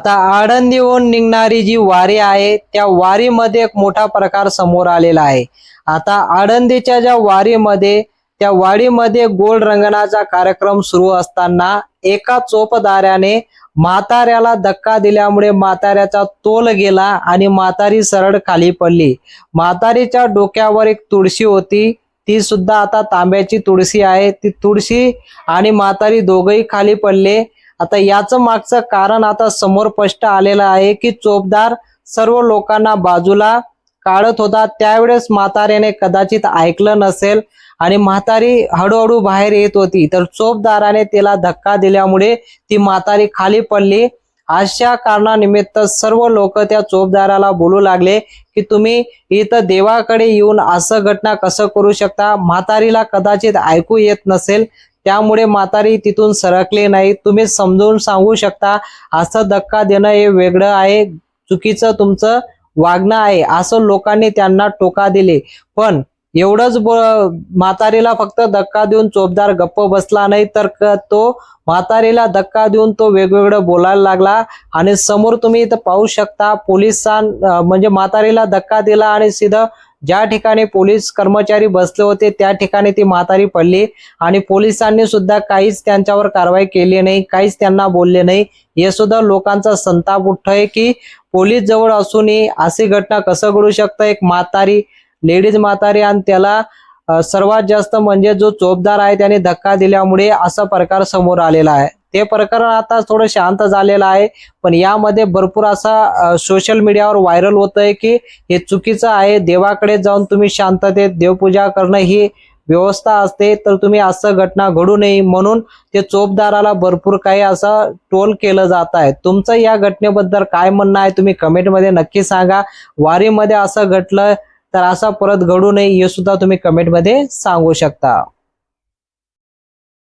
आता आळंदीहून निघणारी जी वारी आहे त्या वारीमध्ये एक मोठा प्रकार समोर आलेला आहे. आता आळंदीच्या ज्या वारीमध्ये त्या वाडीमध्ये गोल रंगणाचा कार्यक्रम सुरू असताना एका चोपदाऱ्याने म्हाताऱ्याला धक्का दिल्यामुळे म्हाताऱ्याचा तोल गेला आणि म्हातारी सरळ खाली पडली. म्हातारीच्या डोक्यावर एक तुळशी होती. ती सुद्धा आता तांब्याची तुळशी आहे. ती तुळशी आणि म्हातारी दोघही खाली पडले. आता याचं मागचं कारण आता समोर स्पष्ट आलेलं आहे की चोपदार सर्व लोकांना बाजूला काढत होता. त्यावेळेस म्हाताऱ्याने कदाचित ऐकलं नसेल आणि म्हातारी हळूहळू बाहेर येत होती. तर चोपदाराने तिला धक्का दिल्यामुळे ती म्हातारी खाली पडली. अशा कारणानिमित्त सर्व लोक त्या चोपदाराला बोलू लागले की तुम्ही इथं देवाकडे येऊन असं घटना कसं करू शकता? म्हातारीला कदाचित ऐकू येत नसेल त्यामुळे म्हातारी तिथून सरकले नाही. तुम्ही समजून सांगू शकता असं धक्का देणं हे वेगळं आहे. चुकीचं तुमचं वागणं आहे. असं लोकांनी त्यांना टोका दिले. पण एवढंच म्हातारीला फक्त धक्का देऊन चोपदार गप्प बसला नाही तर तो म्हातारीला धक्का देऊन तो वेगवेगळं बोलायला लागला. आणि समोर तुम्ही इथं पाहू शकता पोलिसां म्हणजे म्हातारीला धक्का दिला आणि सीधं ज्या ठिकाणी पोलीस कर्मचारी बसले होते त्या ठिकाणी ती म्हातारी पडली आणि पोलिसांनी सुद्धा काहीच त्यांच्यावर कारवाई केली नाही काहीच त्यांना बोलले नाही. हे सुद्धा लोकांचा संताप उठतोय की पोलीस जवळ असूनही अशी घटना कसं घडू शकतं? एक म्हातारी लेडीज म्हातारी आणि त्याला सर्वात जास्त म्हणजे जो चोपदार आहे त्याने धक्का दिल्यामुळे असा प्रकार समोर आलेला आहे. ते प्रकरण आता थोडं शांत झालेलं आहे. पण यामध्ये भरपूर असा सोशल मीडियावर व्हायरल होत आहे की हे चुकीचं आहे. देवाकडे जाऊन तुम्ही शांततेत देवपूजा करणं ही व्यवस्था असते. तर तुम्ही असं घटना घडू नये म्हणून ते चोपदाराला भरपूर काही असं टोल केलं जात आहे. तुमचं या घटनेबद्दल काय म्हणणं आहे तुम्ही कमेंटमध्ये नक्की सांगा. वारीमध्ये असं घडलं तर असं परत घडू नये हे सुद्धा तुम्ही कमेंटमध्ये सांगू शकता.